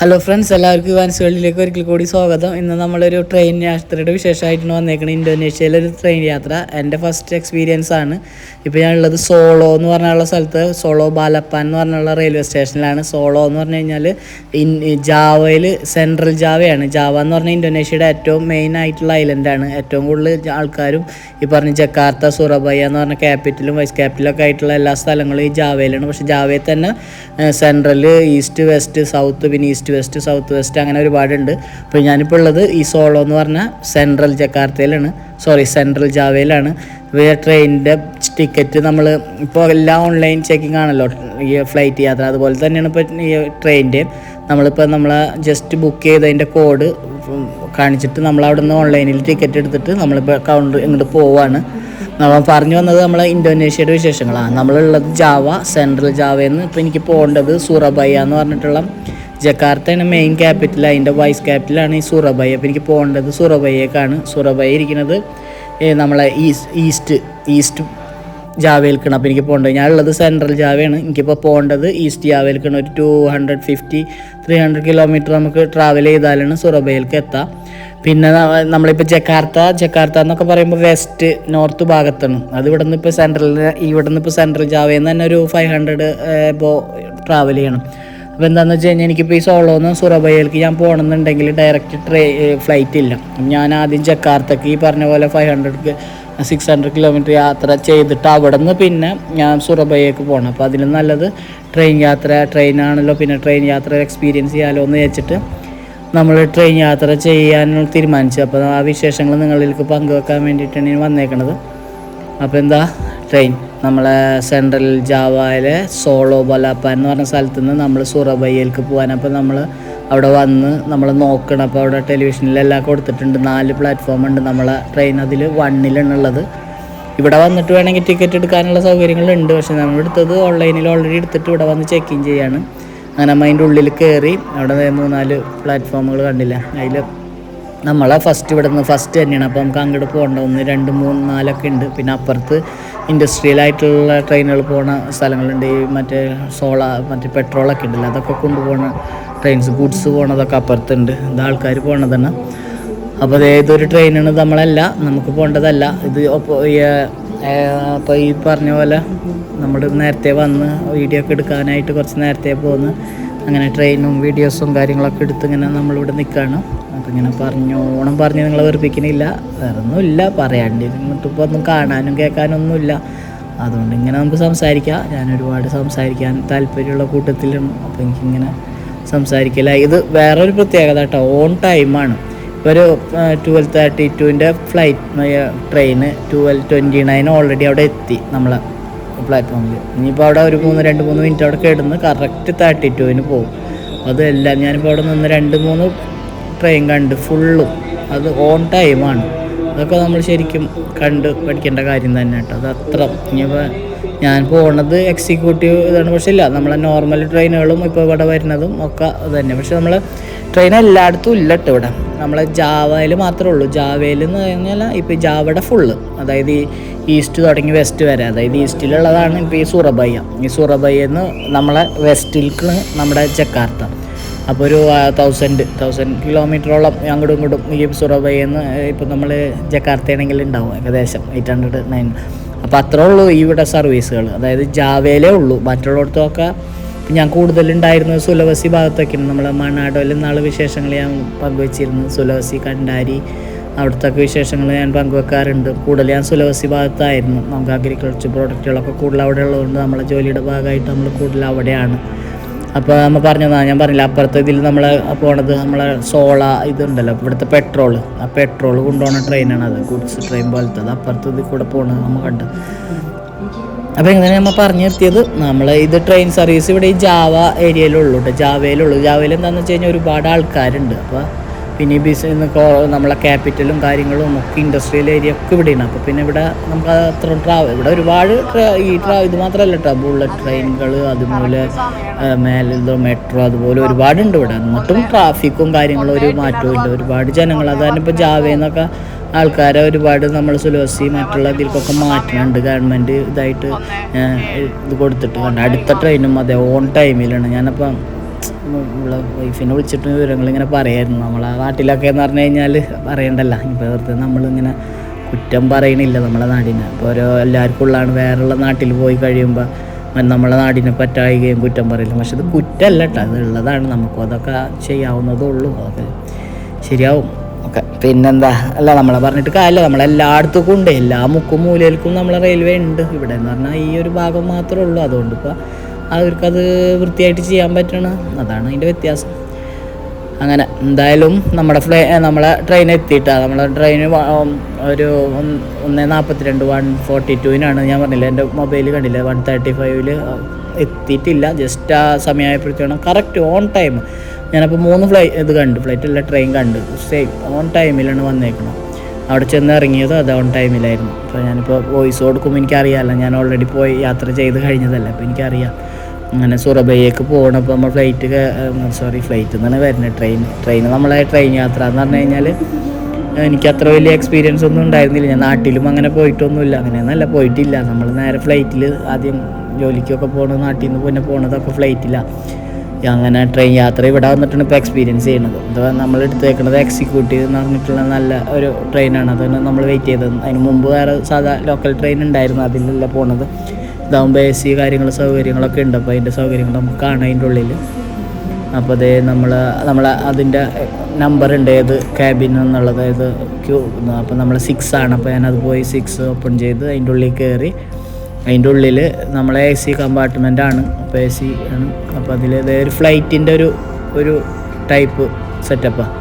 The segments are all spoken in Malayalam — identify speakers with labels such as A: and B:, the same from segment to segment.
A: ഹലോ ഫ്രണ്ട്സ് എല്ലാവർക്കും ഇവാൻസ് വേൾഡിലേക്ക് ഒരിക്കൽ കൂടി സ്വാഗതം. ഇന്ന് നമ്മളൊരു ട്രെയിൻ യാത്രയുടെ വിശേഷമായിട്ടാണ് വന്നേക്കുന്നത് ഇന്തോനേഷ്യയിലെ ഒരു ട്രെയിൻ യാത്ര. എന്റെ ഫസ്റ്റ് എക്സ്പീരിയൻസ് ആണ്. ഇപ്പോൾ ഞാനുള്ളത് സോളോ എന്ന് പറഞ്ഞുള്ള സ്ഥലത്ത് സോളോ ബാലപ്പാൻ എന്ന് പറഞ്ഞുള്ള റെയിൽവേ സ്റ്റേഷനിലാണ് സോളോ എന്ന് പറഞ്ഞു കഴിഞ്ഞാൽ ഇൻ ജാവയിൽ സെൻട്രൽ ജാവയാണ്. ജാവ എന്ന് പറഞ്ഞാൽ ഇന്തോനേഷ്യയുടെ ഏറ്റവും മെയിൻ ആയിട്ടുള്ള ഐലൻഡാണ് ഏറ്റവും കൂടുതൽ ആൾക്കാരും ഈ പറഞ്ഞ ജക്കാർത്ത സുറബയ എന്ന് പറഞ്ഞ ക്യാപിറ്റലും വൈസ് ക്യാപിറ്റലൊക്കെ ആയിട്ടുള്ള എല്ലാ സ്ഥലങ്ങളും ഈ ജാവയിലാണ്. പക്ഷേ ജാവയിൽ തന്നെ സെൻട്രൽ ഈസ്റ്റ് വെസ്റ്റ് സൗത്ത് പിന്നെ ഈസ്റ്റ് വെസ്റ്റ് സൗത്ത് വെസ്റ്റ് അങ്ങനെ ഒരുപാടുണ്ട്. അപ്പോൾ ഞാനിപ്പോൾ ഉള്ളത് ഈ സോളോ എന്ന് പറഞ്ഞാൽ സെൻട്രൽ ജക്കാർത്തയിലാണ്. സോറി സെൻട്രൽ ജാവയിലാണ് ട്രെയിനിന്റെ ടിക്കറ്റ് നമ്മൾ ഇപ്പോൾ എല്ലാം ഓൺലൈൻ ചെക്കിംഗ് ആണല്ലോ. ഈ ഫ്ലൈറ്റ് യാത്ര. അതുപോലെ തന്നെയാണ് ഇപ്പോൾ ഈ ട്രെയിനിന്റെയും നമ്മളിപ്പോൾ നമ്മൾ ജസ്റ്റ് ബുക്ക് ചെയ്തതിന്റെ കോഡ് കാണിച്ചിട്ട് നമ്മൾ അവിടെ നിന്ന് ഓൺലൈനിൽ ടിക്കറ്റ് എടുത്തിട്ട് നമ്മളിപ്പോൾ കൗണ്ടർ ഇങ്ങോട്ട് പോവാണ്. നമ്മൾ പറഞ്ഞു വന്നത് നമ്മൾ ഇന്തോനേഷ്യയുടെ വിശേഷങ്ങളാണ്. നമ്മളുള്ളത് ജാവ സെൻട്രൽ ജാവയിൽ നിന്ന് ഇപ്പോൾ എനിക്ക് പോകേണ്ടത് സൂറബയ്യ എന്ന് പറഞ്ഞിട്ടുള്ള ജക്കാർത്തയാണ് മെയിൻ ക്യാപിറ്റൽ അതിന്റെ വൈസ് ക്യാപിറ്റലാണ് ഈ സുറബൈ അപ്പോൾ എനിക്ക് പോകേണ്ടത് സുറബൈയേക്കാണ് സുറബൈ ഇരിക്കുന്നത് നമ്മളെ ഈസ്റ്റ് ഈസ്റ്റ് ഈസ്റ്റ് ജാവേൽക്കണം. അപ്പോൾ എനിക്ക് പോകേണ്ടത്. ഉള്ളത് സെൻട്രൽ ജാവയാണ്. എനിക്കിപ്പോൾ പോകേണ്ടത് ഈസ്റ്റ് ജാവേൽക്കണം. ഒരു two hundred fifty three hundred kilometre നമുക്ക് ട്രാവൽ ചെയ്താലാണ് സുറബയിലേക്ക് എത്താം. പിന്നെ നമ്മളിപ്പോൾ ജക്കാർത്ത ജക്കാർത്ത എന്നൊക്കെ പറയുമ്പോൾ വെസ്റ്റ് നോർത്ത് ഭാഗത്താണ്. അത് ഇവിടെ നിന്ന് ഇപ്പോൾ സെൻട്രൽ ഇവിടെ നിന്ന് ഇപ്പോൾ സെൻട്രൽ ജാവയിൽ നിന്ന് തന്നെ ഒരു ഫൈവ് ഹൺഡ്രഡ് ഇപ്പോൾ ട്രാവൽ ചെയ്യണം. അപ്പോൾ എന്താണെന്ന് വെച്ച് കഴിഞ്ഞാൽ എനിക്കിപ്പോൾ ഈ സോളോന്ന് സുറബയിലേക്ക് ഞാൻ പോകണമെന്നുണ്ടെങ്കിൽ ഡയറക്റ്റ് ട്രെയിൻ ഫ്ലൈറ്റ് ഇല്ല. ഞാൻ ആദ്യം ജക്കാർത്തക്ക് ഈ പറഞ്ഞ പോലെ five hundred six hundred kilometre യാത്ര ചെയ്തിട്ട് അവിടെ നിന്ന് പിന്നെ ഞാൻ സുറബയ്യേക്ക് പോകണം അപ്പോൾ അതിലും നല്ലത് ട്രെയിൻ യാത്ര ട്രെയിനാണല്ലോ പിന്നെ ട്രെയിൻ യാത്ര എക്സ്പീരിയൻസ് ചെയ്യാമല്ലോ എന്ന് വെച്ചിട്ട് നമ്മൾ ട്രെയിൻ യാത്ര ചെയ്യാൻ തീരുമാനിച്ചു അപ്പോൾ ആ വിശേഷങ്ങൾ നിങ്ങളിലേക്ക് പങ്കുവെക്കാൻ വേണ്ടിയിട്ടാണ് ഞാൻ വന്നേക്കണത്. അപ്പോൾ എന്താ? ട്രെയിൻ നമ്മളെ സെൻട്രൽ ജാവയിലെ സോളോ ബലാപ്പാൻ എന്ന് പറഞ്ഞ സ്ഥലത്ത് നിന്ന് നമ്മൾ സുറബയ്യയിലേക്ക് പോകാൻ അപ്പോൾ നമ്മൾ അവിടെ വന്ന് നമ്മൾ നോക്കണം. അപ്പോൾ അവിടെ ടെലിവിഷനിലെല്ലാം കൊടുത്തിട്ടുണ്ട്. നാല് പ്ലാറ്റ്ഫോം ഉണ്ട് നമ്മളെ ട്രെയിൻ അതിൽ വണ്ണിലാണുള്ളത് ഇവിടെ വന്നിട്ട് വേണമെങ്കിൽ ടിക്കറ്റ് എടുക്കാനുള്ള സൗകര്യങ്ങളുണ്ട്. പക്ഷെ നമ്മൾ എടുത്തത് ഓൺലൈനിൽ ഓൾറെഡി എടുത്തിട്ട് ഇവിടെ വന്ന് ചെക്ക് ഇൻ ചെയ്യാണ്. അങ്ങനെ നമ്മൾ അതിന്റെ ഉള്ളിൽ കയറി അവിടെ മൂന്നാൽ പ്ലാറ്റ്ഫോമുകൾ കണ്ടില്ല. അതിൽ നമ്മളെ ഫസ്റ്റ് ഇവിടെ നിന്ന് ഫസ്റ്റ് തന്നെയാണ്. അപ്പോൾ നമുക്ക് അങ്ങോട്ട് പോകേണ്ട. ഒന്ന് രണ്ട് മൂന്ന് നാലൊക്കെ ഉണ്ട്. പിന്നെ അപ്പുറത്ത് ഇൻഡസ്ട്രിയലായിട്ടുള്ള ട്രെയിനുകൾ പോകുന്ന സ്ഥലങ്ങളുണ്ട്. ഈ മറ്റേ സോള മറ്റേ പെട്രോളൊക്കെ ഉണ്ടല്ലോ അതൊക്കെ കൊണ്ടുപോകുന്ന ട്രെയിൻസ് ഗുഡ്സ് പോണതൊക്കെ അപ്പുറത്തുണ്ട്. ഇത് ആൾക്കാർ പോണതാണ്. അപ്പോൾ അത് ഏതൊരു ട്രെയിനാണ് നമ്മളല്ല നമുക്ക് പോകേണ്ടതല്ല ഇത് അപ്പോൾ ഈ പറഞ്ഞ പോലെ നമ്മൾ നേരത്തെ വന്ന് വീഡിയോ ഒക്കെ എടുക്കാനായിട്ട് കുറച്ച് നേരത്തെ പോന്ന് അങ്ങനെ ട്രെയിനും വീഡിയോസും കാര്യങ്ങളൊക്കെ എടുത്ത് ഇങ്ങനെ നമ്മളിവിടെ നിൽക്കുകയാണ് അപ്പോൾ ഇങ്ങനെ പറഞ്ഞോണം പറഞ്ഞ് നിങ്ങളെ വെറുപ്പിക്കണില്ല. വേറെ ഒന്നുമില്ല പറയാണ്ട് ഇങ്ങോട്ടിപ്പോൾ ഒന്നും കാണാനും കേൾക്കാനും ഒന്നുമില്ല അതുകൊണ്ട് ഇങ്ങനെ നമുക്ക് സംസാരിക്കാം. ഞാൻ ഒരുപാട് സംസാരിക്കാൻ താല്പര്യമുള്ള കൂട്ടത്തിലാണ് അപ്പോൾ എനിക്കിങ്ങനെ സംസാരിക്കില്ല ഇത് വേറൊരു പ്രത്യേകത കേട്ടോ ഓൺ ടൈമാണ് ഇപ്പോൾ ഒരു ട്വൽവ് തേർട്ടി ടുവിന്റെ ഫ്ലൈറ്റ് ട്രെയിന് ട്വൽവ് ട്വന്റി നയൻ ഓൾറെഡി അവിടെ എത്തി നമ്മളെ പ്ലാറ്റ്ഫോമിൽ ഇനിയിപ്പോൾ അവിടെ ഒരു മൂന്ന് രണ്ട് മൂന്ന് മിനിറ്റ് അവിടെ കിടന്ന് കറക്റ്റ് തേർട്ടി ടുവിന് പോകും അതെല്ലാം ഞാനിപ്പോൾ അവിടെ നിന്ന് രണ്ട് മൂന്ന് ട്രെയിൻ കണ്ട് ഫുള്ളും അത് ഓൺ ടൈമാണ് അതൊക്കെ നമ്മൾ ശരിക്കും കണ്ട് പഠിക്കേണ്ട കാര്യം തന്നെ കേട്ടോ. അത് അത്ര. ഇനിയിപ്പോൾ ഞാൻ പോണത് എക്സിക്യൂട്ടീവ് ഇതാണ്. പക്ഷേ ഇല്ല നമ്മളെ നോർമൽ ട്രെയിനുകളും ഇപ്പോൾ ഇവിടെ വരുന്നതും ഒക്കെ തന്നെ. പക്ഷെ നമ്മൾ ട്രെയിൻ എല്ലായിടത്തും ഇല്ല കേട്ടോ ഇവിടെ. നമ്മളെ ജാവയിൽ മാത്രമേ ഉള്ളൂ. ജാവയിൽ എന്ന് പറഞ്ഞാൽ ഇപ്പോൾ ജാവയുടെ ഫുള്ള് അതായത് ഈ ഈസ്റ്റ് തുടങ്ങി വെസ്റ്റ് വരെ. അതായത് ഈസ്റ്റിലുള്ളതാണ് ഇപ്പോൾ ഈ സുറബയ്യ. ഈ സുറബയ്യെന്ന് നമ്മളെ വെസ്റ്റിൽക്ക് നമ്മുടെ ജക്കാർത്ത. അപ്പോൾ ഒരു തൗസൻഡ് തൗസൻഡ് കിലോമീറ്ററോളം അങ്ങോട്ടും ഇങ്ങോട്ടും ഈ സുറബയ്യെന്ന് ഇപ്പോൾ നമ്മൾ ജക്കാർത്തയാണെങ്കിൽ ഉണ്ടാവും ഏകദേശം എയ്റ്റ് ഹൺഡ്രഡ് നയൻ അപ്പോൾ അത്രേ ഉള്ളൂ ഇവിടെ സർവീസുകൾ അതായത് ജാവേലേ ഉള്ളൂ. മറ്റുള്ളിടത്തൊക്കെ ഞാൻ കൂടുതലുണ്ടായിരുന്നത് സുലവസി ഭാഗത്തൊക്കെയാണ്. നമ്മൾ മണ്ണാടോയിൽ നാളെ വിശേഷങ്ങൾ ഞാൻ പങ്കുവച്ചിരുന്നു. സുലവസി കണ്ടാരി അവിടുത്തെ വിശേഷങ്ങൾ ഞാൻ പങ്കുവെക്കാറുണ്ട്. കൂടുതൽ ഞാൻ സുലവസി ഭാഗത്തായിരുന്നു. നമുക്ക് അഗ്രികൾച്ചർ പ്രോഡക്റ്റുകളൊക്കെ കൂടുതൽ അവിടെ ഉള്ളതുകൊണ്ട് നമ്മളെ ജോലിയുടെ ഭാഗമായിട്ട് നമ്മൾ കൂടുതൽ അവിടെയാണ്. അപ്പോൾ നമ്മൾ പറഞ്ഞതാ ഞാൻ പറഞ്ഞില്ല അപ്പുറത്തെ ഇതിൽ നമ്മൾ പോണത് നമ്മളെ സോള ഇതുണ്ടല്ലോ ഇവിടുത്തെ പെട്രോൾ ആ പെട്രോൾ കൊണ്ടുപോകുന്ന ട്രെയിനാണ് അത് ഗുഡ്സ് ട്രെയിൻ പോലത്തെ അത്. അപ്പുറത്ത് ഇതിൽ കൂടെ പോകണത് നമ്മൾ കണ്ട്. അപ്പോൾ എങ്ങനെ നമ്മൾ പറഞ്ഞു നിർത്തിയത്. നമ്മൾ ഇത് ട്രെയിൻ സർവീസ് ഇവിടെ ഈ ജാവ ഏരിയയിലുള്ളൂ കേട്ടോ ജാവയിലുള്ളൂ ജാവയിൽ എന്താണെന്ന് വെച്ച് കഴിഞ്ഞാൽ ഒരുപാട് ആൾക്കാരുണ്ട്. അപ്പോൾ പിന്നെ ഈ ബിസിനസ് നമ്മളെ ക്യാപിറ്റലും കാര്യങ്ങളും ഒക്കെ ഇൻഡസ്ട്രിയൽ ഏരിയ ഒക്കെ ഇവിടെയാണ്. അപ്പോൾ പിന്നെ ഇവിടെ നമുക്ക് അത്ര ട്രാവൽ ഇവിടെ ഒരുപാട് ഈ ട്രാ ഇത് മാത്രമല്ല കേട്ടോ ബുള്ളറ്റ് ട്രെയിനുകൾ അതുപോലെ മേലെ മെട്രോ അതുപോലെ ഒരുപാടുണ്ട് ഇവിടെ. എന്നിട്ടും ട്രാഫിക്കും കാര്യങ്ങളും ഒരു മാറ്റവും ഇല്ല. ഒരുപാട് ജനങ്ങൾ അതാണ് ഇപ്പോൾ ജാവേന്നൊക്കെ ആൾക്കാരെ ഒരുപാട് നമ്മൾ സുലോസി മറ്റുള്ള ഇതിൽക്കൊക്കെ മാറ്റുന്നുണ്ട്. ഗവൺമെന്റ് ഇതായിട്ട് ഇത് കൊടുത്തിട്ട് അടുത്ത ട്രെയിനും അതെ ഓൺ ടൈമിലാണ് ഞാനപ്പം വൈഫിനെ വിളിച്ചിട്ട് വിവരങ്ങളിങ്ങനെ പറയായിരുന്നു. നമ്മളെ നാട്ടിലൊക്കെ എന്ന് പറഞ്ഞു കഴിഞ്ഞാൽ പറയണ്ടല്ല. ഇപ്പോൾ വെറുതെ നമ്മളിങ്ങനെ കുറ്റം പറയണില്ല നമ്മളെ നാടിനെ. അപ്പോൾ ഓരോ എല്ലാവർക്കും ഉള്ളതാണ് വേറെയുള്ള നാട്ടിൽ പോയി കഴിയുമ്പോൾ നമ്മളെ നാടിനെ പറ്റായികയും കുറ്റം പറയില്ല പക്ഷെ ഇത് കുറ്റമല്ല കേട്ടോ അത് ഉള്ളതാണ് നമുക്കും. അതൊക്കെ ചെയ്യാവുന്നതേ ഉള്ളൂ. അതൊക്കെ ശരിയാവും. ഓക്കെ പിന്നെന്താ? അല്ല നമ്മളെ പറഞ്ഞിട്ട് കാര്യമില്ല നമ്മളെല്ലായിടത്തും ഉണ്ട്. എല്ലാ മുക്കും മൂലയിൽക്കും നമ്മളെ റെയിൽവേ ഉണ്ട്. ഇവിടെ എന്ന് പറഞ്ഞാൽ ഈ ഒരു ഭാഗം മാത്രമേ ഉള്ളൂ. അതുകൊണ്ട് ഇപ്പോൾ അവർക്കത് വൃത്തിയായിട്ട് ചെയ്യാൻ പറ്റണം അതാണ് അതിന്റെ വ്യത്യാസം. അങ്ങനെ എന്തായാലും നമ്മുടെ ഫ്ലൈ നമ്മളെ ട്രെയിൻ എത്തിയിട്ടാണ് നമ്മളെ ട്രെയിൻ ഒരു ഒന്ന് നാൽപ്പത്തി നാൽപ്പത്തിരണ്ട് വൺ ഫോർട്ടി ടുവിനാണ് ഞാൻ പറഞ്ഞില്ല എന്റെ മൊബൈൽ കണ്ടില്ല വൺ തേർട്ടി ഫൈവിൽ എത്തിയിട്ടില്ല. ജസ്റ്റ് ആ സമയമായപ്പോഴത്തേക്കാണ് കറക്റ്റ് ഓൺ ടൈം ഞാനപ്പോൾ മൂന്ന് ഫ്ലൈ ഇത് കണ്ടു. ഫ്ലൈറ്റ് അല്ല ട്രെയിൻ കണ്ടു. സെയിം ഓൺ ടൈമിലാണ് വന്നേക്കുന്നത് അവിടെ ചെന്ന് ഇറങ്ങിയത് അത് ഓൺ ടൈമിലായിരുന്നു അപ്പോൾ ഞാനിപ്പോൾ വോയിസ് കൊടുക്കുമ്പോൾ എനിക്കറിയാമല്ലോ ഞാൻ ഓൾറെഡി പോയി യാത്ര ചെയ്ത് കഴിഞ്ഞതല്ല അപ്പോൾ എനിക്കറിയാം. അങ്ങനെ സുറബയിലേക്ക് പോകണപ്പോൾ നമ്മൾ ഫ്ലൈറ്റ് സോറി ഫ്ലൈറ്റ് എന്നാണ് വരുന്നത് ട്രെയിൻ ട്രെയിൻ നമ്മളെ ട്രെയിൻ യാത്ര എന്ന് പറഞ്ഞു കഴിഞ്ഞാൽ എനിക്ക് അത്ര വലിയ എക്സ്പീരിയൻസ് ഒന്നും ഉണ്ടായിരുന്നില്ല. ഞാൻ നാട്ടിലും അങ്ങനെ പോയിട്ടൊന്നുമില്ല. അങ്ങനെ നല്ല പോയിട്ടില്ല. നമ്മൾ നേരെ ഫ്ലൈറ്റിൽ ആദ്യം ജോലിക്കൊക്കെ പോകണത് നാട്ടിൽ നിന്ന് പിന്നെ പോകണതൊക്കെ ഫ്ലൈറ്റിലാണ് അങ്ങനെ ട്രെയിൻ യാത്ര ഇവിടെ വന്നിട്ടാണ് ഇപ്പോൾ എക്സ്പീരിയൻസ് ചെയ്യണത് ഇത് നമ്മൾ എടുത്തേക്കുന്നത് എക്സിക്യൂട്ടീവ് എന്ന് പറഞ്ഞിട്ടുള്ള നല്ല ഒരു ട്രെയിനാണ് അതുകൊണ്ട് നമ്മൾ വെയിറ്റ് ചെയ്തത്. അതിന് മുമ്പ് വേറെ സാധാ ലോക്കൽ ട്രെയിൻ ഉണ്ടായിരുന്നു. അതിലല്ല പോണത്. ഇതാകുമ്പോൾ എ സി കാര്യങ്ങൾ സൗകര്യങ്ങളൊക്കെ ഉണ്ട്. അപ്പോൾ അതിന്റെ സൗകര്യങ്ങൾ നമുക്ക് കാണാം അതിന്റെ ഉള്ളിൽ അപ്പോൾ അതേ നമ്മൾ നമ്മൾ അതിന്റെ നമ്പർ ഉണ്ട്. ഏത് ക്യാബിൻ എന്നുള്ളത് ഏത് ക്യൂ അപ്പോൾ നമ്മൾ സിക്സ് ആണ്. അപ്പോൾ ഞാനത് പോയി സിക്സ് ഓപ്പൺ ചെയ്ത് അതിന്റെ ഉള്ളിൽ കയറി അതിന്റെ ഉള്ളിൽ നമ്മളെ എ സി കമ്പാർട്ട്മെന്റ് ആണ്. അപ്പോൾ എ സി ആണ്. അപ്പോൾ അതിൽ ഒരു ഫ്ലൈറ്റിന്റെ ഒരു ഒരു ടൈപ്പ് സെറ്റപ്പാണ്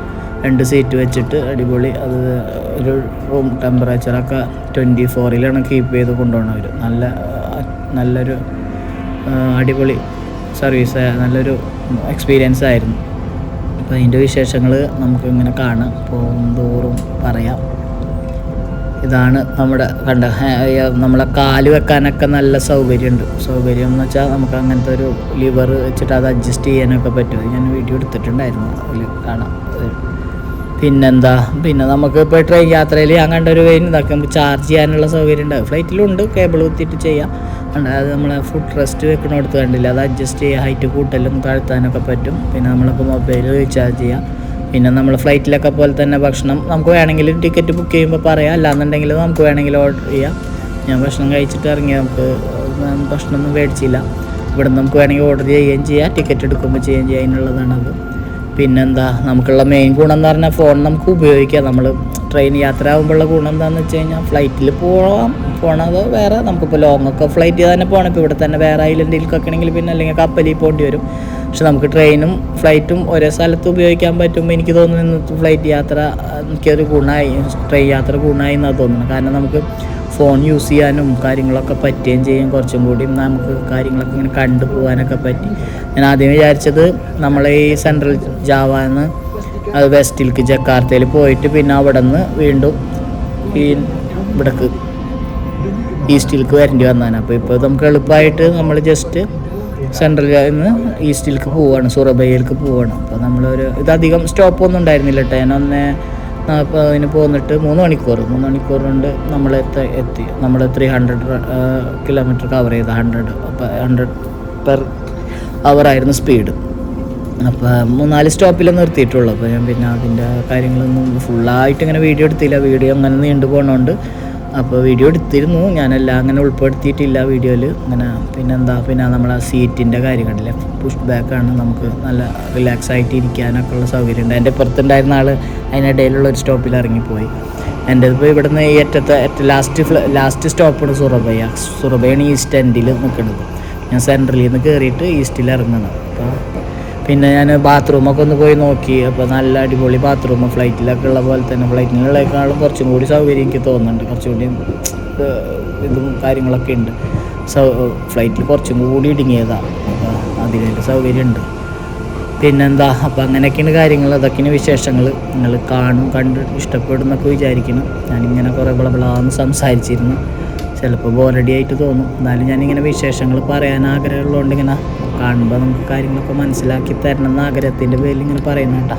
A: രണ്ട് സീറ്റ് വെച്ചിട്ട് അടിപൊളി. അത് ഒരു റൂം ടെമ്പറേച്ചറൊക്കെ ട്വന്റി ഫോറിലാണ് കീപ്പ് ചെയ്ത് കൊണ്ടുപോകണവർ നല്ല നല്ലൊരു അടിപൊളി സർവീസ് നല്ലൊരു എക്സ്പീരിയൻസ് ആയിരുന്നു. അപ്പോൾ അതിന്റെ വിശേഷങ്ങൾ നമുക്കിങ്ങനെ കാണാം. പോകും തോറും പറയാം. ഇതാണ് നമ്മുടെ കണ്ട നമ്മളെ കാൽ വെക്കാനൊക്കെ നല്ല സൗകര്യമുണ്ട്. സൗകര്യം എന്ന് വെച്ചാൽ നമുക്ക് അങ്ങനത്തെ ഒരു ലിവർ വെച്ചിട്ട് അത് അഡ്ജസ്റ്റ് ചെയ്യാനൊക്കെ പറ്റും. ഞാൻ വീഡിയോ എടുത്തിട്ടുണ്ടായിരുന്നു. അതിൽ കാണാം. പിന്നെന്താ? പിന്നെ നമുക്ക് ഇപ്പോൾ ട്രെയിൻ യാത്രയിൽ ഞാൻ കണ്ട ഒരു വെയിൻ ഇതാക്കുമ്പോൾ ചാർജ് ചെയ്യാനുള്ള സൗകര്യം ഉണ്ടാവും ഫ്ലൈറ്റിലുണ്ട് കേബിൾ കുത്തിയിട്ട് ചെയ്യാം. ഉണ്ട് അത് നമ്മളെ ഫുഡ് റെസ്റ്റ് വെക്കണോടത്ത് കണ്ടില്ല. അത് അഡ്ജസ്റ്റ് ചെയ്യുക ഹൈറ്റ് കൂട്ടലും താഴ്ത്താനൊക്കെ പറ്റും. പിന്നെ നമ്മളിപ്പോൾ മൊബൈൽ റീചാർജ് ചെയ്യാം. പിന്നെ നമ്മൾ ഫ്ലൈറ്റിലൊക്കെ പോലെ തന്നെ ഭക്ഷണം നമുക്ക് വേണമെങ്കിൽ ടിക്കറ്റ് ബുക്ക് ചെയ്യുമ്പോൾ പറയാം. അല്ലാന്നുണ്ടെങ്കിൽ നമുക്ക് വേണമെങ്കിൽ ഓർഡർ ചെയ്യാം. ഞാൻ ഭക്ഷണം കഴിച്ചിട്ട് ഇറങ്ങി നമുക്ക് ഭക്ഷണമൊന്നും മേടിച്ചില്ല. ഇവിടെ നമുക്ക് വേണമെങ്കിൽ ഓർഡർ ചെയ്യുകയും ചെയ്യാം. ടിക്കറ്റ് എടുക്കുമ്പോൾ ചെയ്യുകയും ചെയ്യാം. അതിനുള്ളതാണത്. പിന്നെന്താ നമുക്കുള്ള മെയിൻ ഗുണം എന്ന് പറഞ്ഞാൽ ഫോൺ നമുക്ക് ഉപയോഗിക്കാം. നമ്മൾ ട്രെയിൻ യാത്ര ആകുമ്പോഴുള്ള ഗുണം എന്താണെന്ന് വെച്ച് കഴിഞ്ഞാൽ ഫ്ലൈറ്റിൽ പോകാം പോണത് വേറെ നമുക്കിപ്പോൾ ലോങ് ഒക്കെ ഫ്ലൈറ്റ് തന്നെ പോകണം ഇപ്പോൾ ഇവിടെ തന്നെ വേറെ ഐലൻഡിലേക്കൊക്കെ ആണെങ്കിൽ പിന്നെ അല്ലെങ്കിൽ കപ്പലിൽ പോകേണ്ടി വരും. പക്ഷെ നമുക്ക് ട്രെയിനും ഫ്ലൈറ്റും ഒരേ സ്ഥലത്ത് ഉപയോഗിക്കാൻ പറ്റുമ്പോൾ എനിക്ക് തോന്നുന്നു ഫ്ലൈറ്റ് യാത്ര എനിക്കൊരു ഗുണമായി ട്രെയിൻ യാത്ര ഗുണമായി എന്നാണ് തോന്നുന്നത് കാരണം നമുക്ക് ഫോൺ യൂസ് ചെയ്യാനും കാര്യങ്ങളൊക്കെ പറ്റുകയും ചെയ്യും. കുറച്ചും കൂടി നമുക്ക് കാര്യങ്ങളൊക്കെ ഇങ്ങനെ കണ്ടു പോകാനൊക്കെ പറ്റി. ഞാൻ ആദ്യം വിചാരിച്ചത് നമ്മളെ ഈ സെൻട്രൽ ജാവ എന്ന് അത് വെസ്റ്റിലേക്ക് ജക്കാർത്തയിൽ പോയിട്ട് പിന്നെ അവിടെ നിന്ന് വീണ്ടും ഈ ഇവിടേക്ക് ഈസ്റ്റിലേക്ക് വരേണ്ടി വന്നാണ് അപ്പോൾ ഇപ്പോൾ നമുക്ക് എളുപ്പമായിട്ട് നമ്മൾ ജസ്റ്റ് സെൻട്രലിൽ നിന്ന് ഈസ്റ്റിലേക്ക് പോവാണ് സുറബയ്യയിലേക്ക് പോവാണ്. അപ്പോൾ നമ്മളൊരു ഇതധികം സ്റ്റോപ്പൊന്നും ഉണ്ടായിരുന്നില്ല കേട്ടോ ഞാൻ ഒന്ന് അപ്പോൾ അതിന് പോന്നിട്ട് മൂന്ന് മണിക്കൂർ മൂന്ന് മണിക്കൂർ കൊണ്ട് നമ്മൾ എത്തി എത്തി. നമ്മൾ ത്രീ ഹൺഡ്രഡ് കിലോമീറ്റർ കവർ ചെയ്ത ഹൺഡ്രഡ് അപ്പോൾ ഹൺഡ്രഡ് പെർ ആയിരുന്നു സ്പീഡ് അപ്പോൾ മൂന്നാൽ സ്റ്റോപ്പിൽ നിർത്തിയിട്ടുള്ളൂ. അപ്പോൾ ഞാൻ പിന്നെ അതിന്റെ കാര്യങ്ങളൊന്നും ഫുള്ളായിട്ട് ഇങ്ങനെ വീഡിയോ എടുത്തില്ല. വീഡിയോ അങ്ങനെ നീണ്ടു പോകണോണ്ട് അപ്പോൾ വീഡിയോ എടുത്തിരുന്നു. ഞാനെല്ലാം അങ്ങനെ ഉൾപ്പെടുത്തിയിട്ടില്ല വീഡിയോയിൽ അങ്ങനെ പിന്നെ എന്താ പിന്നെ നമ്മളെ സീറ്റിന്റെ കാര്യം കണ്ടില്ലേ? പുഷ് ബാക്കാണ് നമുക്ക് നല്ല റിലാക്സ് ആയിട്ട് ഇരിക്കാനൊക്കെ ഉള്ള സൗകര്യം ഉണ്ട്. എന്റെ പുറത്തുണ്ടായിരുന്ന ആൾ അതിനിടയിലുള്ള ഒരു സ്റ്റോപ്പിൽ ഇറങ്ങിപ്പോയി. എന്റെ ഇപ്പോൾ ഇവിടുന്ന് ഈ അറ്റത്തെ ലാസ്റ്റ് ലാസ്റ്റ് സ്റ്റോപ്പാണ് സുറബയ്യ. സുറബയാണ് ഈസ്റ്റ് എൻഡിൽ നിൽക്കുന്നത് ഞാൻ സെൻട്രലിൽ നിന്ന് കയറിയിട്ട് ഈസ്റ്റിൽ ഇറങ്ങണം അപ്പോൾ പിന്നെ ഞാൻ ബാത്റൂമൊക്കെ ഒന്ന് പോയി നോക്കി. അപ്പോൾ നല്ല അടിപൊളി ബാത്റൂം ഫ്ലൈറ്റിലൊക്കെ ഉള്ള പോലെ തന്നെ ഫ്ലൈറ്റിലുള്ളതിനേക്കാളും കുറച്ചും കൂടി സൗകര്യം എനിക്ക് തോന്നുന്നുണ്ട്. കുറച്ചും കൂടി ഇതും കാര്യങ്ങളൊക്കെ ഉണ്ട്. സൗ ഫ്ലൈറ്റിൽ കുറച്ചും കൂടി ഇടുങ്ങിയതാണ് അതിനൊരു സൗകര്യം സൗകര്യമുണ്ട്. പിന്നെന്താ അപ്പോൾ അങ്ങനെയൊക്കെയാണ് കാര്യങ്ങൾ. അതൊക്കെയാണ് വിശേഷങ്ങൾ നിങ്ങൾ കാണും കണ്ട് ഇഷ്ടപ്പെടുന്നൊക്കെ വിചാരിക്കണം ഞാനിങ്ങനെ കുറേ വിളവിളാന്ന് സംസാരിച്ചിരുന്നു. ചിലപ്പോൾ ബോറടി ആയിട്ട് തോന്നും. എന്നാലും ഞാനിങ്ങനെ വിശേഷങ്ങൾ പറയാൻ ആഗ്രഹമുള്ളതുകൊണ്ട് ഇങ്ങനെ കാണുമ്പോൾ നമുക്ക് കാര്യങ്ങളൊക്കെ മനസ്സിലാക്കി തരണം എന്ന ആഗ്രഹത്തിന്റെ പേരിൽ ഇങ്ങനെ പറയുന്ന കേട്ടോ.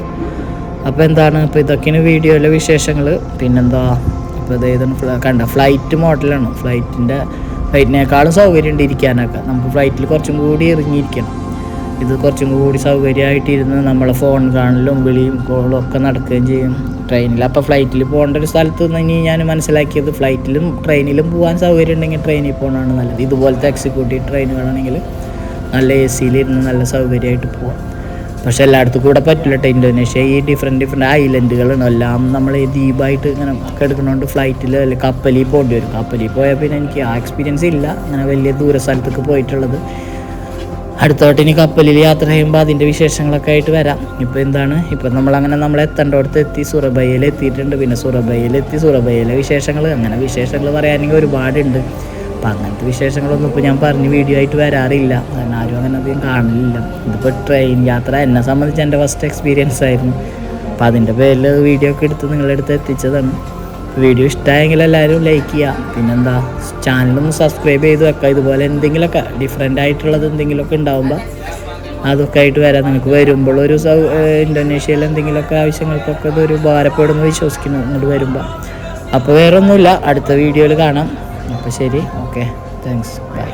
A: അപ്പോൾ എന്താണ്? ഇപ്പോൾ ഇതൊക്കെയാണ് വീഡിയോയിലെ വിശേഷങ്ങൾ പിന്നെന്താ? ഇപ്പോൾ ഇത് ഫ്ല- കണ്ട ഫ്ലൈറ്റ് മോഡലാണ് ഫ്ലൈറ്റിന്റെ ഫ്ലൈറ്റിനേക്കാളും സൗകര്യം ഉണ്ട് ഇരിക്കാനൊക്കെ. നമുക്ക് ഫ്ലൈറ്റിൽ കുറച്ചും കൂടി ഇറങ്ങിയിരിക്കണം. ഇത് കുറച്ചും കൂടി സൗകര്യമായിട്ടിരുന്ന് നമ്മളെ ഫോൺ കാണലും വിളിയും കോളും ഒക്കെ നടക്കുകയും ചെയ്യും. ട്രെയിനിൽ അപ്പോൾ ഫ്ലൈറ്റിൽ പോകേണ്ട ഒരു സ്ഥലത്ത് നിന്ന് ഇനി ഞാൻ മനസ്സിലാക്കിയത് ഫ്ലൈറ്റിലും ട്രെയിനിലും പോകാൻ സൗകര്യം ഉണ്ടെങ്കിൽ ട്രെയിനിൽ പോകണതാണ് നല്ലത്. ഇതുപോലത്തെ എക്സിക്യൂട്ടീവ് ട്രെയിനുകളാണെങ്കിൽ നല്ല എ സിയിലിരുന്ന് നല്ല സൗകര്യമായിട്ട് പോകാം പക്ഷെ എല്ലായിടത്തും കൂടെ പറ്റില്ല കേട്ടോ ഇന്തോനേഷ്യ. ഈ ഡിഫറെന്റ് ഡിഫറെന്റ് ഐലൻഡുകളാണ് എല്ലാം നമ്മൾ ഈ ദ്വീപായിട്ട് ഇങ്ങനെ കിടക്കുന്നതുകൊണ്ട് ഫ്ലൈറ്റിൽ അല്ലെങ്കിൽ കപ്പലിൽ പോകേണ്ടി വരും. കപ്പലിൽ പോയാൽ പിന്നെ എനിക്ക് ആ എക്സ്പീരിയൻസ് ഇല്ല. അങ്ങനെ വലിയ ദൂര സ്ഥലത്തേക്ക് പോയിട്ടുള്ളത്. അടുത്തോട്ട് ഇനി കപ്പലിൽ യാത്ര ചെയ്യുമ്പോൾ അതിന്റെ വിശേഷങ്ങളൊക്കെ ആയിട്ട് വരാം. ഇപ്പോൾ എന്താണ്? ഇപ്പം നമ്മളങ്ങനെ നമ്മൾ എത്തേണ്ടടുത്ത് എത്തി സുറബയിൽ എത്തിയിട്ടുണ്ട്. പിന്നെ സുറബയിൽ എത്തി സുറബയിലെ വിശേഷങ്ങൾ അങ്ങനെ വിശേഷങ്ങൾ പറയാനെങ്കിൽ ഒരുപാടുണ്ട്. അപ്പം അങ്ങനത്തെ വിശേഷങ്ങളൊന്നും ഇപ്പോൾ ഞാൻ പറഞ്ഞ് വീഡിയോ ആയിട്ട് വരാറില്ല. കാരണം ആരും അങ്ങനെ അധികം കാണലില്ല. ഇതിപ്പോൾ ട്രെയിൻ യാത്ര എന്നെ സംബന്ധിച്ച് എന്റെ ഫസ്റ്റ് എക്സ്പീരിയൻസ് ആയിരുന്നു. അപ്പം അതിന്റെ പേരിൽ വീഡിയോ ഒക്കെ എടുത്ത് നിങ്ങളുടെ അടുത്ത് എത്തിച്ചതാണ്. വീഡിയോ ഇഷ്ടമായെങ്കിൽ എല്ലാവരും ലൈക്ക് ചെയ്യുക പിന്നെന്താ ചാനലൊന്ന് സബ്സ്ക്രൈബ് ചെയ്ത് വെക്കുക ഇതുപോലെ എന്തെങ്കിലുമൊക്കെ ഡിഫറെന്റ് ആയിട്ടുള്ളത് എന്തെങ്കിലുമൊക്കെ ഉണ്ടാകുമ്പോൾ അതൊക്കെ ആയിട്ട് വരാം. നിങ്ങൾക്ക് വരുമ്പോൾ ഒരു സൗ ഇന്തോനേഷ്യയിൽ എന്തെങ്കിലുമൊക്കെ ആവശ്യങ്ങൾക്കൊക്കെ ഇതൊരു ഉപകാരപ്പെടുമെന്ന് വിശ്വസിക്കുന്നു ഇങ്ങോട്ട് വരുമ്പോൾ അപ്പോൾ വേറൊന്നുമില്ല. അടുത്ത വീഡിയോയിൽ കാണാം. അപ്പോൾ ശരി. Okay thanks by